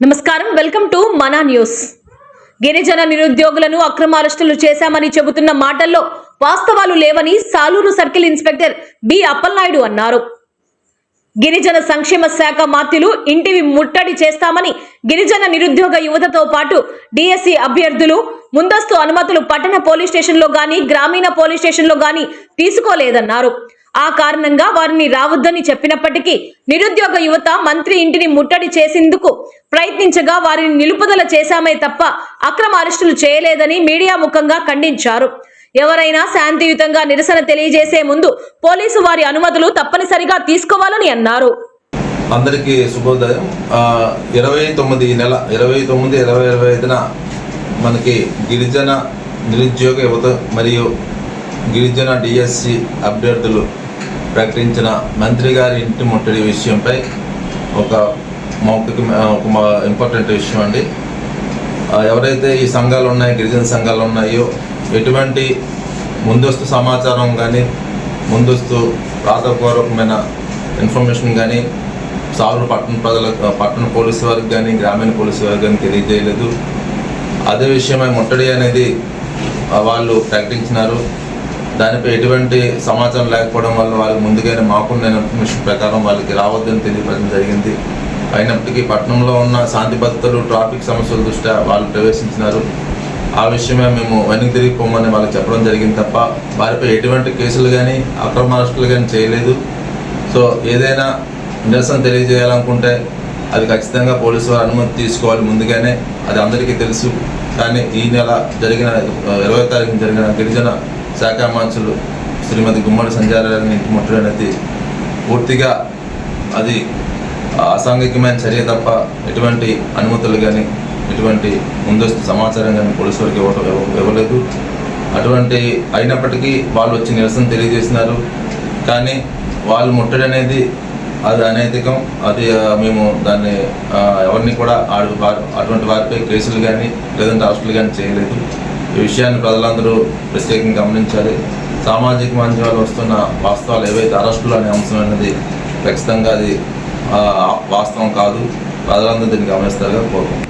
నమస్కారం. Welcome to Mana news. గిరిజన నిరుద్యోగులను అక్రమ అరెస్టులు చేశామని చెబుతున్న మాటల్లో వాస్తవాలు లేవని Saluru circle inspector B Appalanaidu అన్నారు. గిరిజన సంక్షేమ శాఖ మాత్యులు ఇంటివి ముట్టడి చేస్తామని గిరిజన నిరుద్యోగ యువతతో పాటు డిఎస్సి అభ్యర్థులు ముందస్తు అనుమతులు పట్టణ పోలీస్ స్టేషన్లో గాని గ్రామీణ పోలీస్ స్టేషన్లో గాని తీసుకోలేదన్నారు. ఆ కారణంగా వారిని రావద్దని చెప్పినప్పటికీ నిరుద్యోగ యువత మంత్రి ఇంటిని ముట్టడి చేసేందుకు ప్రయత్నించగా వారిని నిలుపుదల చేశామే తప్ప అక్రమ అరెస్టులు చేయలేదని మీడియా ముఖంగా ఖండించారు. ఎవరైనా శాంతియుతంగా నిరసన తెలియజేసే ముందు పోలీసు వారి అనుమతులు తప్పనిసరిగా తీసుకోవాలని అన్నారు. అందరికీ శుభోదయం. ఇరవై తొమ్మిది నెల ఇరవై తొమ్మిది ఇరవై ఇరవై ఐదున మనకి గిరిజన నిరుద్యోగ యువత మరియు గిరిజన డిఎస్సి అభ్యర్థులు ప్రకటించిన మంత్రి గారి ఇంటి ముట్టడి విషయంపై ఒక మౌఖిక ఒక ఇంపార్టెంట్ విషయం అండి. ఎవరైతే ఈ సంఘాలు ఉన్నాయో గిరిజన సంఘాలు ఉన్నాయో ఎటువంటి ముందస్తు సమాచారం కానీ ముందస్తు రాతపూర్వకమైన ఇన్ఫర్మేషన్ కానీ సారు పట్టణ ప్రజలకు పట్టణ పోలీసు వారికి కానీ గ్రామీణ పోలీసు వారికి కానీ తెలియజేయలేదు. అదే విషయమై ముట్టడి అనేది వాళ్ళు ప్రకటించినారు. దానిపై ఎటువంటి సమాచారం లేకపోవడం వల్ల వాళ్ళకి ముందుగానే మాకున్న ఇన్ఫర్మేషన్ ప్రకారం వాళ్ళకి రావద్దని తెలియపడడం జరిగింది. అయినప్పటికీ పట్టణంలో ఉన్న శాంతి భద్రతలు ట్రాఫిక్ సమస్యల దృష్ట్యా వాళ్ళు ప్రవేశించినారు. ఆ విషయమే మేము వెనక్కి తిరిగిపోమని వాళ్ళకి చెప్పడం జరిగింది తప్ప వారిపై ఎటువంటి కేసులు కానీ అక్రమ అరెస్టులు కానీ చేయలేదు. సో ఏదైనా నిరసన తెలియజేయాలనుకుంటే అది ఖచ్చితంగా పోలీసు వారు అనుమతి తీసుకోవాలి ముందుగానే. అది అందరికీ తెలుసు. కానీ ఈ నెల జరిగిన ఇరవై తారీఖున జరిగిన గిరిజన శాఖ మంత్రులు శ్రీమతి గుమ్మడి సంజారాన్ని ముట్టడనేది పూర్తిగా అది అసాంఘికమైన చర్య తప్ప ఎటువంటి అనుమతులు కానీ ఎటువంటి ముందస్తు సమాచారం కానీ పోలీసు వారికి ఇవ్వటం ఇవ్వలేదు. అటువంటి అయినప్పటికీ వాళ్ళు వచ్చి నిరసన తెలియజేసినారు. కానీ వాళ్ళు ముట్టడి అనేది అది అనైతికం. అది మేము దాన్ని ఎవరిని కూడా అటువంటి వారిపై కేసులు కానీ లేదంటే అరెస్టులు కానీ చేయలేదు. ఈ విషయాన్ని ప్రజలందరూ ప్రత్యేకంగా గమనించాలి. సామాజిక మాధ్యమాలు వస్తున్న వాస్తవాలు ఏవైతే అరెస్టులు అనే అంశం అనేది ఖచ్చితంగా అది వాస్తవం కాదు. ప్రజలందరూ దీన్ని గమనిస్తారుగా కోరుకుంటున్నాను